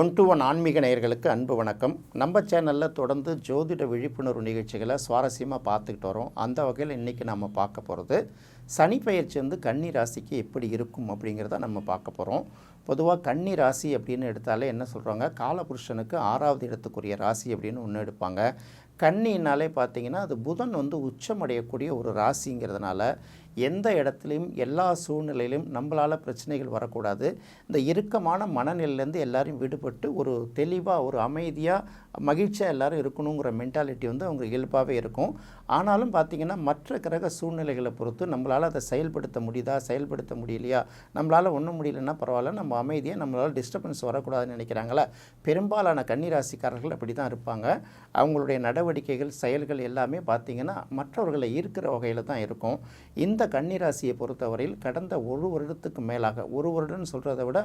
One to one ஆன்மீக நேயர்களுக்கு அன்பு வணக்கம். நம்ம சேனலில் தொடர்ந்து ஜோதிட விழிப்புணர்வு நிகழ்ச்சிகளை சுவாரஸ்யமாக பார்த்துக்கிட்டு வரோம். அந்த வகையில் இன்றைக்கி நம்ம பார்க்க போகிறது சனி பயிற்சி வந்து கன்னி ராசிக்கு எப்படி இருக்கும் அப்படிங்கிறத நம்ம பார்க்க போகிறோம் பொதுவாக கன்னி ராசி அப்படின்னு எடுத்தாலே என்ன சொல்கிறாங்க காலபுருஷனுக்கு ஆறாவது இடத்துக்குரிய ராசி அப்படின்னு ஒன்று எடுப்பாங்க. கன்னினாலே பார்த்தீங்கன்னா அது புதன் வந்து உச்சமடையக்கூடிய ஒரு ராசிங்கிறதுனால எந்த இடத்துலையும் எல்லா சூழ்நிலையிலும் நம்மளால் பிரச்சனைகள் வரக்கூடாது. இந்த இறுக்கமான மனநிலையிலேருந்து எல்லாரையும் விடுபட்டு ஒரு தெளிவாக ஒரு அமைதியாக மகிழ்ச்சியாக எல்லாரும் இருக்கணுங்கிற மென்டாலிட்டி வந்து அவங்களுக்கு இயல்பாகவே இருக்கும். ஆனாலும் பார்த்திங்கன்னா மற்ற கிரக சூழ்நிலைகளை பொறுத்து நம்மளால் அதை செயல்படுத்த முடியுதா செயல்படுத்த முடியலையா? நம்மளால் ஒன்றும் முடியலன்னா பரவாயில்ல நம்ம அமைதியாக நம்மளால் டிஸ்டர்பன்ஸ் வரக்கூடாதுன்னு நினைக்கிறாங்களா பெரும்பாலான கன்னிராசிக்காரர்கள் அப்படி தான் இருப்பாங்க. அவங்களுடைய நடவடிக்கைகள் செயல்கள் எல்லாமே பார்த்திங்கன்னா மற்றவர்களை ஈர்க்கிற வகையில் தான் இருக்கும். இந்த கன்னிராசியை பொறுத்தவரையில் கடந்த ஒரு வருடத்துக்கு மேலாக ஒரு வருடம்னு சொல்கிறத விட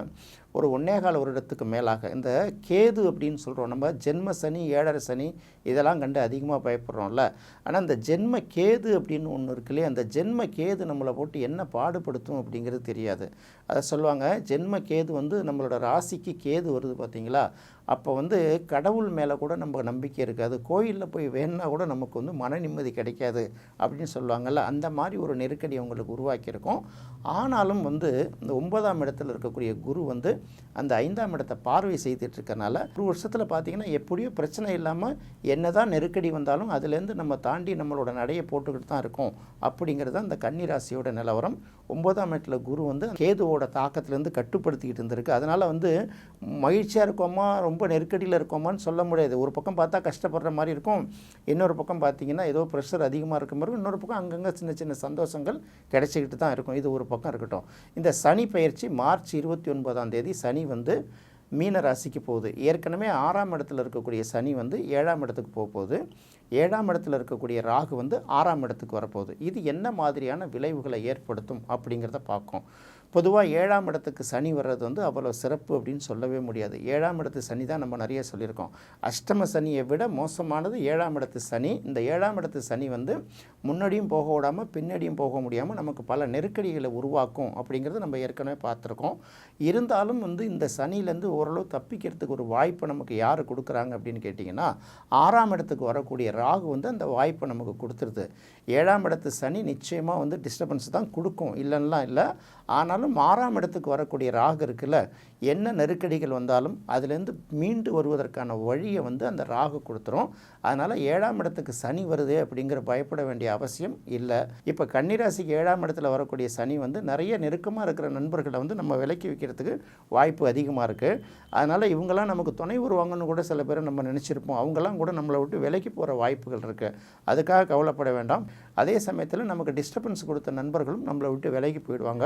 ஒரு ஒன்னேகால வருடத்துக்கு மேலாக இந்த கேது அப்படின்னு சொல்கிறோம் நம்ம ஜென்ம சனி ஏழரை சனி இதெல்லாம் கண்டு அதிகமாக பயப்படுறோம்ல. ஆனால் இந்த ஜென்ம கேது அப்படின்னு ஒன்று இருக்கு இல்லையா? அந்த ஜென்ம கேது நம்மளை போட்டு என்ன பாடுபடுத்தும் அப்படிங்கிறது தெரியாது. அதை சொல்லுவாங்க ஜென்ம கேது வந்து நம்மளோட ராசிக்கு கேது வருது பார்த்தீங்களா? அப்போ வந்து கடவுள் மேலே கூட நம்ம நம்பிக்கை இருக்காது. கோயிலில் போய் வேணுன்னா கூட நமக்கு வந்து மன நிம்மதி கிடைக்காது அப்படின்னு சொல்லுவாங்கள்ல அந்த மாதிரி ஒரு நெருக்கடி அவங்களுக்கு உருவாக்கியிருக்கும். ஆனாலும் வந்து இந்த ஒன்பதாம் இடத்துல இருக்கக்கூடிய குரு வந்து அந்த ஐந்தாம் இடத்தை பார்வை செய்துட்டுருக்கனால ஒரு வருஷத்தில் பார்த்தீங்கன்னா எப்படியோ பிரச்சனை இல்லாமல் என்ன தான் நெருக்கடி வந்தாலும் அதுலேருந்து நம்ம தாண்டி நம்மளோட நடையை போட்டுக்கிட்டு தான் இருக்கோம் அப்படிங்கிறது அந்த கன்னிராசியோட நிலவரம். ஒன்பதாம் இடத்துல குரு வந்து கேதுவோட தாக்கத்துலேருந்து கட்டுப்படுத்திக்கிட்டு இருந்திருக்கு. அதனால் வந்து மகிழ்ச்சியாக இருக்கோமா? ரொம்ப ரொம்ப நெருக்கடியில் இருக்கோமான்னு சொல்ல முடியாது. ஒரு பக்கம் பார்த்தா கஷ்டப்படுற மாதிரி இருக்கும். இன்னொரு பக்கம் பார்த்தீங்கன்னா ஏதோ ப்ரெஷர் அதிகமாக இருக்க மாதிரி இன்னொரு பக்கம் அங்கங்கே சின்ன சின்ன சந்தோஷங்கள் கிடைச்சிக்கிட்டு தான் இருக்கும். இது ஒரு பக்கம் இருக்கட்டும். இந்த சனி பயிற்சி மார்ச் இருபத்தி ஒன்பதாம் தேதி சனி வந்து மீன ராசிக்கு போகுது. ஏற்கனவே ஆறாம் இடத்துல இருக்கக்கூடிய சனி வந்து ஏழாம் இடத்துக்கு போக போகுது. ஏழாம் இடத்துல இருக்கக்கூடிய ராகு வந்து ஆறாம் இடத்துக்கு வரப்போகுது. இது என்ன மாதிரியான விளைவுகளை ஏற்படுத்தும் அப்படிங்கிறத பார்க்கும் பொதுவாக ஏழாம் இடத்துக்கு சனி வர்றது வந்து அவ்வளோ சிறப்பு அப்படின்னு சொல்லவே முடியாது. ஏழாம் இடத்து சனி தான் நம்ம நிறைய சொல்லியிருக்கோம். அஷ்டம சனியை விட மோசமானது ஏழாம் இடத்து சனி. இந்த ஏழாம் இடத்து சனி வந்து முன்னாடியும் போக விடாமல் பின்னாடியும் போக முடியாமல் நமக்கு பல நெருக்கடிகளை உருவாக்கும் அப்படிங்கிறது நம்ம ஏற்கனவே பார்த்துருக்கோம். இருந்தாலும் வந்து இந்த சனியிலேருந்து ஓரளவு தப்பிக்கிறதுக்கு ஒரு வாய்ப்பை நமக்கு யார் கொடுக்குறாங்க அப்படின்னு கேட்டிங்கன்னா ஆறாம் இடத்துக்கு வரக்கூடிய ராகு வந்து அந்த வாய்ப்பை நமக்கு கொடுத்துருது. ஏழாம் இடத்து சனி நிச்சயமாக வந்து டிஸ்டர்பன்ஸ் தான் கொடுக்கும். இல்லைன்னா இல்லை ஆனால் ஆனாலும் ஆறாம் இடத்துக்கு வரக்கூடிய ராகு இருக்குல்ல என்ன நெருக்கடிகள் வந்தாலும் அதுலேருந்து மீண்டு வருவதற்கான வழியை வந்து அந்த ராகு கொடுத்துரும். அதனால் ஏழாம் இடத்துக்கு சனி வருது அப்படிங்கிற பயப்பட வேண்டிய அவசியம் இல்லை. இப்போ கன்னிராசிக்கு ஏழாம் இடத்துல வரக்கூடிய சனி வந்து நிறைய நெருக்கமாக இருக்கிற நண்பர்களை வந்து நம்ம விலக்கி வைக்கிறதுக்கு வாய்ப்பு அதிகமாக இருக்குது அதனால் இவங்கெல்லாம் நமக்கு துணை வருவாங்கன்னு கூட சில பேர் நம்ம நினச்சிருப்போம். அவங்கெல்லாம் கூட நம்மளை விட்டு விலக்கி போகிற வாய்ப்புகள் இருக்குது அதுக்காக கவலைப்பட வேண்டாம். அதே சமயத்தில் நமக்கு டிஸ்டர்பன்ஸ் கொடுத்த நண்பர்களும் நம்மளை விட்டு விலகி போயிடுவாங்க.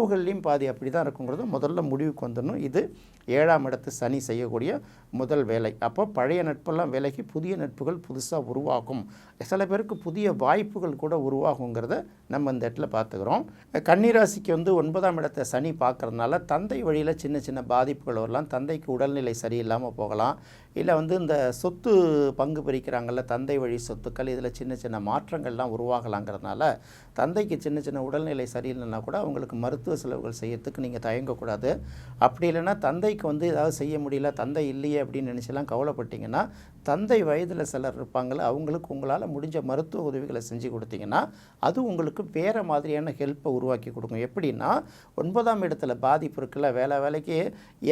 உறவுகள்லையும் பாதி அப்படி தான் இருக்குங்கிறது முதல்ல முடிவுக்கு வந்துடணும். இது ஏழாம் இடத்து சனி செய்யக்கூடிய முதல் வேலை. அப்போ பழைய நட்பெல்லாம் விலகி புதிய நட்புகள் புதுசாக உருவாகும். சில பேருக்கு புதிய வாய்ப்புகள் கூட உருவாகுங்கிறத நம்ம இந்த இடத்துல பார்த்துக்கிறோம். கன்னிராசிக்கு வந்து ஒன்பதாம் இடத்தை சனி பார்க்கறதுனால தந்தை வழியில் சின்ன சின்ன பாதிப்புகள் வரலாம். தந்தைக்கு உடல்நிலை சரியில்லாமல் போகலாம். இல்லை வந்து இந்த சொத்து பங்கு பிரிக்கிறாங்கல்ல தந்தை வழி சொத்துக்கள் இதில் சின்ன சின்ன மாற்றங்கள்லாம் உருவாகலாங்கிறதுனால தந்தைக்கு சின்ன சின்ன உடல்நிலை சரியில்லைன்னா கூட அவங்களுக்கு மருத்துவ செலவுகள் செய்யறதுக்கு நீங்கள் தயங்கக்கூடாது. அப்படி இல்லைன்னா தந்தைக்கு வந்து ஏதாவது செய்ய முடியல தந்தை இல்லையே அப்படின்னு நினச்சிலாம் கவலைப்பட்டீங்கன்னா தந்தை வயதில் சிலர் இருப்பாங்கள அவங்களுக்கு உங்களால் முடிஞ்ச மருத்துவ உதவிகளை செஞ்சு கொடுத்தீங்கன்னா அது உங்களுக்கு வேறு மாதிரியான ஹெல்ப்பை உருவாக்கி கொடுக்கும். எப்படின்னா ஒன்பதாம் இடத்துல பாதிப்பு இருக்குல்ல வேலை வேலைக்கு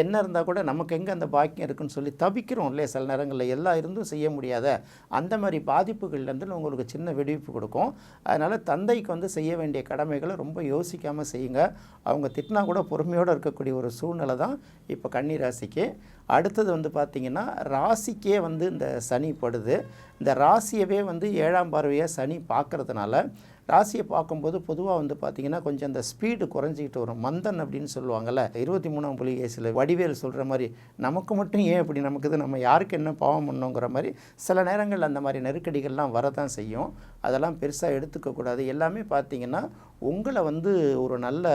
என்ன இருந்தால் கூட நமக்கு எங்கே அந்த பாக்கியம் இருக்குன்னு சொல்லி தவிக்கிறோம் இல்லையா சில நேரங்களில் எல்லா இருந்தும் செய்ய முடியாத அந்த மாதிரி பாதிப்புகள்லேருந்து உங்களுக்கு சின்ன விடுவிப்பு கொடுக்கும். அதனால் தந்தைக்கு வந்து செய்ய வேண்டிய கடமைகளை ரொம்ப யோசிக்காமல் செய்யுங்க. அவங்க திட்டினா கூட பொறுமையோடு இருக்கக்கூடிய ஒரு சூழ்நிலை தான் இப்போ கன்னி ராசிக்கு அடுத்தது வந்து பார்த்திங்கன்னா ராசிக்கே வந்து இந்த சனி படுது. இந்த ராசியவே வந்து ஏழாம் பார்வையாக சனி பார்க்குறதுனால ராசியை பார்க்கும்போது பொதுவாக வந்து பார்த்திங்கன்னா கொஞ்சம் அந்த ஸ்பீடு குறைஞ்சிக்கிட்டு வரும். மந்தன் அப்படின்னு சொல்லுவாங்கள்ல இருபத்தி மூணாம் புலிகேசில் வடிவேல் சொல்கிற மாதிரி நமக்கு மட்டும் ஏன் இப்படி நமக்கு இது நம்ம யாருக்கு என்ன பாவம் பண்ணோங்கிற மாதிரி சில நேரங்களில் அந்த மாதிரி நெருக்கடிகள்லாம் வரதான் செய்யும். அதெல்லாம் பெருசாக எடுத்துக்கக்கூடாது. எல்லாமே பார்த்திங்கன்னா உங்களை வந்து ஒரு நல்ல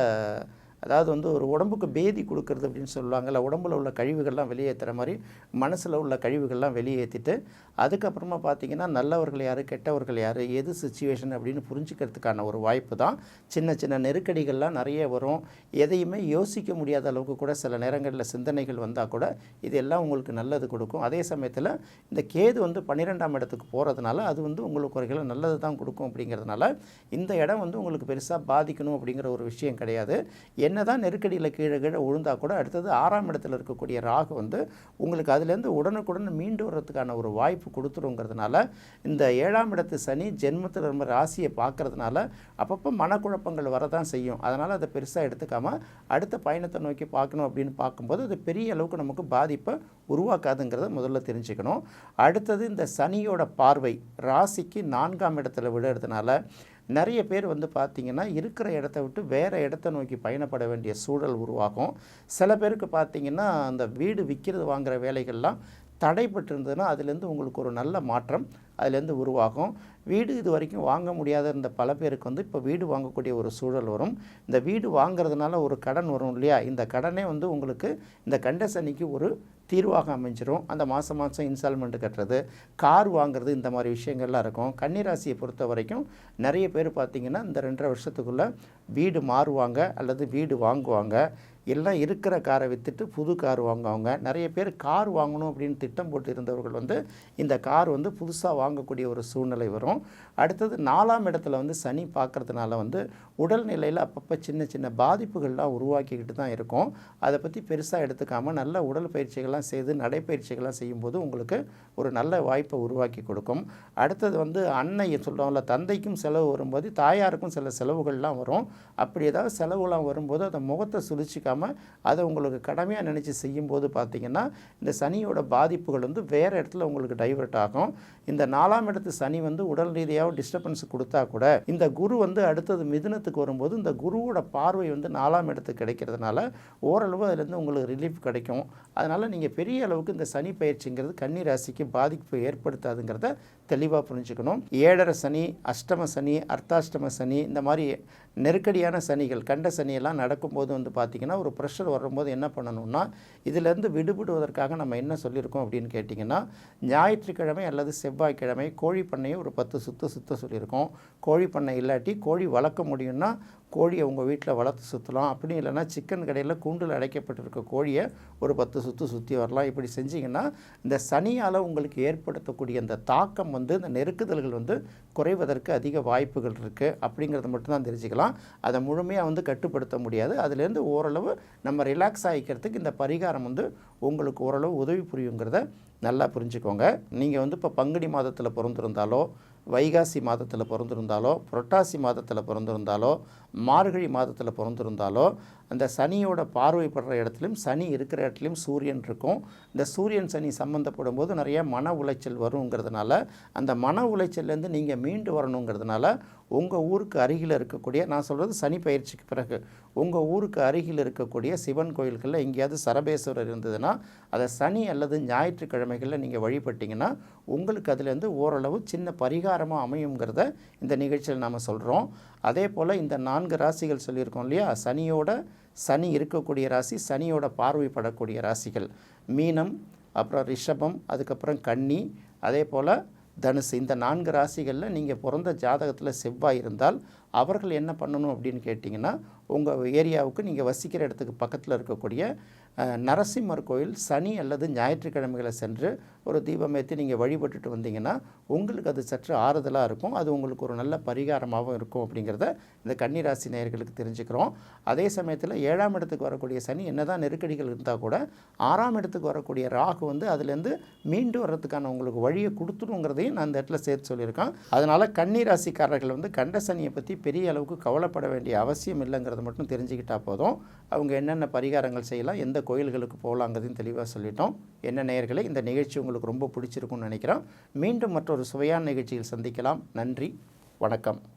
அதாவது வந்து ஒரு உடம்புக்கு பேதி கொடுக்கறது அப்படின்னு சொல்லுவாங்கல்ல உடம்புல உள்ள கழிவுகள்லாம் வெளியேற்றுற மாதிரி மனசில் உள்ள கழிவுகள்லாம் வெளியேற்றிட்டு அதுக்கப்புறமா பார்த்தீங்கன்னா நல்லவர்கள் யார் கெட்டவர்கள் யார் எது சுச்சுவேஷன் அப்படின்னு புரிஞ்சுக்கிறதுக்கான ஒரு வாய்ப்பு தான். சின்ன சின்ன நெருக்கடிகள்லாம் நிறைய வரும். எதையுமே யோசிக்க முடியாத அளவுக்கு கூட சில நேரங்களில் சிந்தனைகள் வந்தால் கூட இதெல்லாம் உங்களுக்கு நல்லது கொடுக்கும். அதே சமயத்தில் இந்த கேது வந்து பன்னிரெண்டாம் இடத்துக்கு போகிறதுனால அது வந்து உங்களுக்கு ஒரு நல்லது தான் கொடுக்கும் அப்படிங்கிறதுனால இந்த இடம் வந்து உங்களுக்கு பெருசாக பாதிக்கணும் அப்படிங்கிற ஒரு விஷயம் கிடையாது. என்ன தான் நெருக்கடியில் கீழே கீழே விழுந்தால் கூட அடுத்தது ஆறாம் இடத்துல இருக்கக்கூடிய ராகு வந்து உங்களுக்கு அதுலேருந்து உடனுக்குடன் மீண்டு வர்றதுக்கான ஒரு வாய்ப்பு கொடுத்துருங்கிறதுனால இந்த ஏழாம் இடத்து சனி ஜென்மத்தில் நம்ம ராசியை பார்க்கறதுனால அப்பப்போ மனக்குழப்பங்கள் வரதான் செய்யும். அதனால் அதை பெருசாக எடுத்துக்காமல் அடுத்த பயணத்தை நோக்கி பார்க்கணும் அப்படின்னு பார்க்கும்போது அது பெரிய அளவுக்கு நமக்கு பாதிப்பை உருவாக்காதுங்கிறத முதல்ல தெரிஞ்சுக்கணும். அடுத்தது இந்த சனியோட பார்வை ராசிக்கு நான்காம் இடத்துல விடுறதுனால நிறைய பேர் வந்து பார்த்திங்கன்னா இருக்கிற இடத்த விட்டு வேறு இடத்த நோக்கி பயணப்பட வேண்டிய சூழல் உருவாகும். சில பேருக்கு பார்த்திங்கன்னா அந்த வீடு விற்கிறது வாங்குகிற வேலைகள்லாம் தடைப்பட்டு இருந்ததுன்னா அதுலேருந்து உங்களுக்கு ஒரு நல்ல மாற்றம் அதுலேருந்து உருவாகும். வீடு இது வரைக்கும் வாங்க முடியாத இருந்த பல பேருக்கு வந்து இப்போ வீடு வாங்கக்கூடிய ஒரு சூழல் வரும். இந்த வீடு வாங்குறதுனால ஒரு கடன் வரும் இல்லையா? இந்த கடனே வந்து உங்களுக்கு இந்த கண்டசனிக்கு ஒரு தீர்வாக அமைஞ்சிரும். அந்த மாதம் மாதம் இன்ஸ்டால்மெண்ட் கட்டுறது கார் வாங்குறது இந்த மாதிரி விஷயங்கள்லாம் இருக்கும். கன்னிராசியை பொறுத்த வரைக்கும் நிறைய பேர் பார்த்திங்கன்னா இந்த ரெண்டரை வருஷத்துக்குள்ளே வீடு மாறுவாங்க அல்லது வீடு வாங்குவாங்க. எல்லாம் இருக்கிற காரை விற்றுட்டு புது கார் வாங்குவாங்க. நிறைய பேர் கார் வாங்கணும் அப்படின்னு திட்டம் போட்டு இருந்தவர்கள் வந்து இந்த கார் வந்து புதுசாக வாங்கக்கூடிய ஒரு சூழ்நிலை வரும். அடுத்தது நாலாம் இடத்துல வந்து சனி பார்க்குறதுனால வந்து உடல்நிலையில் அப்பப்போ சின்ன சின்ன பாதிப்புகள்லாம் உருவாக்கிக்கிட்டு தான் இருக்கும். அதை பற்றி பெருசாக எடுத்துக்காமல் நல்ல உடல் பயிற்சிகள்லாம் செய்து நடைப்பயிற்சிகள்லாம் செய்யும்போது உங்களுக்கு ஒரு நல்ல வாய்ப்பை உருவாக்கி கொடுக்கும். அடுத்தது வந்து அன்னை சொல்கிறோம்ல தந்தைக்கும் செலவு வரும்போது தாயாருக்கும் சில செலவுகள்லாம் வரும். அப்படி ஏதாவது செலவுலாம் வரும்போது அதை முகத்தை சுழிச்சிக்காமல் அதை உங்களுக்கு கடமையாக நினச்சி செய்யும்போது பார்த்தீங்கன்னா இந்த சனியோட பாதிப்புகள் வந்து வேறு இடத்துல உங்களுக்கு டைவெர்ட் ஆகும். இந்த நாலாம் இடத்து சனி வந்து உடல் ரீதியாக டிஸ்டர்பன்ஸ் கொடுத்தா கூட இந்த குரு வந்து அடுத்தது மிதுனத்துக்கு வரும்போது இந்த குருவோட பார்வை வந்து நாலாம் இடத்துக்கு கிடைக்கிறதுனால ஓரளவு அதுலேருந்து உங்களுக்கு ரிலீஃப் கிடைக்கும். அதனால் நீங்கள் பெரிய அளவுக்கு இந்த சனி பயிற்சிங்கிறது கன்னி ராசிக்கு பாதிப்பு ஏற்படுத்தாதுங்கிறத தெளிவாக புரிஞ்சுக்கணும். ஏழரை சனி அஷ்டம சனி அர்த்தாஷ்டம சனி இந்த மாதிரி நெருக்கடியான சனிகள் கண்ட சனியெல்லாம் நடக்கும்போது வந்து பார்த்திங்கன்னா ஒரு ப்ரெஷர் வரும்போது என்ன பண்ணணும்னா இதிலேருந்து விடுபடுவதற்காக நம்ம என்ன சொல்லியிருக்கோம் அப்படின்னு கேட்டிங்கன்னா ஞாயிற்றுக்கிழமை அல்லது செவ்வாய்க்கிழமை கோழி பண்ணையை ஒரு பத்து சுற்று சுத்த சொல்லியிருக்கோம். கோழி பண்ணை இல்லாட்டி கோழி வளர்க்க முடியும்னா கோழியை உங்கள் வீட்டில் வளர்த்து சுற்றலாம் அப்படி இல்லைன்னா சிக்கன் கடையில் கூண்டில் அடைக்கப்பட்டிருக்க கோழியை ஒரு பத்து சுற்று சுற்றி வரலாம். இப்படி செஞ்சிங்கன்னா இந்த சனியால் உங்களுக்கு ஏற்படுத்தக்கூடிய அந்த தாக்கம் வந்து இந்த நெருக்குதல்கள் வந்து குறைவதற்கு அதிக வாய்ப்புகள் இருக்குது அப்படிங்கிறத மட்டும்தான் தெரிஞ்சுக்கலாம். அதை முழுமையாக வந்து கட்டுப்படுத்த முடியாது. அதுலேருந்து ஓரளவு நம்ம ரிலாக்ஸ் ஆகிக்கிறதுக்கு இந்த பரிகாரம் வந்து உங்களுக்கு ஓரளவு உதவி புரியுங்கிறத நல்லா புரிஞ்சுக்கோங்க. நீங்கள் வந்து இப்போ பங்குனி மாதத்தில் பிறந்திருந்தாலோ வைகாசி மாதத்தில் பிறந்திருந்தாலோ புரட்டாசி மாதத்தில் பிறந்திருந்தாலோ மார்கழி மாதத்தில் பிறந்திருந்தாலோ அந்த சனியோட பார்வைப்படுற இடத்துலையும் சனி இருக்கிற இடத்துலையும் சூரியன் இருக்கும். இந்த சூரியன் சனி சம்மந்தப்படும் போது நிறைய மன உளைச்சல் வருங்கிறதுனால அந்த மன உளைச்சல்லேருந்து நீங்கள் மீண்டு வரணுங்கிறதுனால உங்கள் ஊருக்கு அருகில் இருக்கக்கூடிய நான் சொல்கிறது சனி பயிற்சிக்கு பிறகு உங்கள் ஊருக்கு அருகில் இருக்கக்கூடிய சிவன் கோயில்களில் எங்கேயாவது சரபேஸ்வரர் இருந்ததுன்னா அதை சனி அல்லது ஞாயிற்றுக்கிழமைகளில் நீங்கள் வழிபட்டிங்கன்னா உங்களுக்கு அதுலேருந்து ஓரளவு சின்ன பரிகாரமாக அமையுங்கிறத இந்த நிகழ்ச்சியில் நாம் சொல்கிறோம் அதே போல் இந்த நான் நான்கு ராசிகள் சொல்லியிருக்கோம் இல்லையா? சனியோட சனி இருக்கக்கூடிய ராசி சனியோட பார்வைப்படக்கூடிய ராசிகள். மீனம் அப்புறம் ரிஷபம் அதுக்கப்புறம் கன்னி அதே போல் தனுசு. இந்த நான்கு ராசிகளில் நீங்கள் பிறந்த ஜாதகத்தில் செவ்வாய் இருந்தால் அவர்கள் என்ன பண்ணணும் அப்படின்னு கேட்டிங்கன்னா உங்கள் ஏரியாவுக்கு நீங்கள் வசிக்கிற இடத்துக்கு பக்கத்தில் இருக்கக்கூடிய நரசிம்மர் கோயில் சனி அல்லது ஞாயிற்றுக்கிழமைகளை சென்று ஒரு தீபம் ஏற்றி நீங்கள் வழிபட்டுட்டு வந்தீங்கன்னா உங்களுக்கு அது சற்று ஆறுதலாக இருக்கும். அது உங்களுக்கு ஒரு நல்ல பரிகாரமாகவும் இருக்கும் அப்படிங்கிறத இந்த கன்னிராசி நேயர்களுக்கு தெரிஞ்சுக்கிறோம். அதே சமயத்தில் ஏழாம் இடத்துக்கு வரக்கூடிய சனி என்னதான் நெருக்கடிகள் இருந்தால் கூட ஆறாம் இடத்துக்கு வரக்கூடிய ராகு வந்து அதுலேருந்து மீண்டு வர்றதுக்கான உங்களுக்கு வழியை கொடுத்துருங்கிறதையும் நான் அந்த இடத்துல சேர்த்து சொல்லியிருக்கேன். அதனால் கன்னிராசிக்காரர்கள் வந்து கண்ட சனியை பற்றி பெரிய அளவுக்கு கவலைப்பட வேண்டிய அவசியம் இல்லைங்கிறத மட்டும் தெரிஞ்சுக்கிட்டால் போதும். அவங்க என்னென்ன பரிகாரங்கள் செய்யலாம் எந்த கோயில்களுக்கு போகலாங்கிறதையும் தெளிவாக சொல்லிட்டோம். என்ன நேயர்களே இந்த நிகழ்ச்சி உங்களுக்கு ரொம்ப பிடிச்சிருக்கும்னு நினைக்கிறோம் மீண்டும் மற்றொரு சுவையான நிகழ்ச்சியில் சந்திக்கலாம். நன்றி வணக்கம்.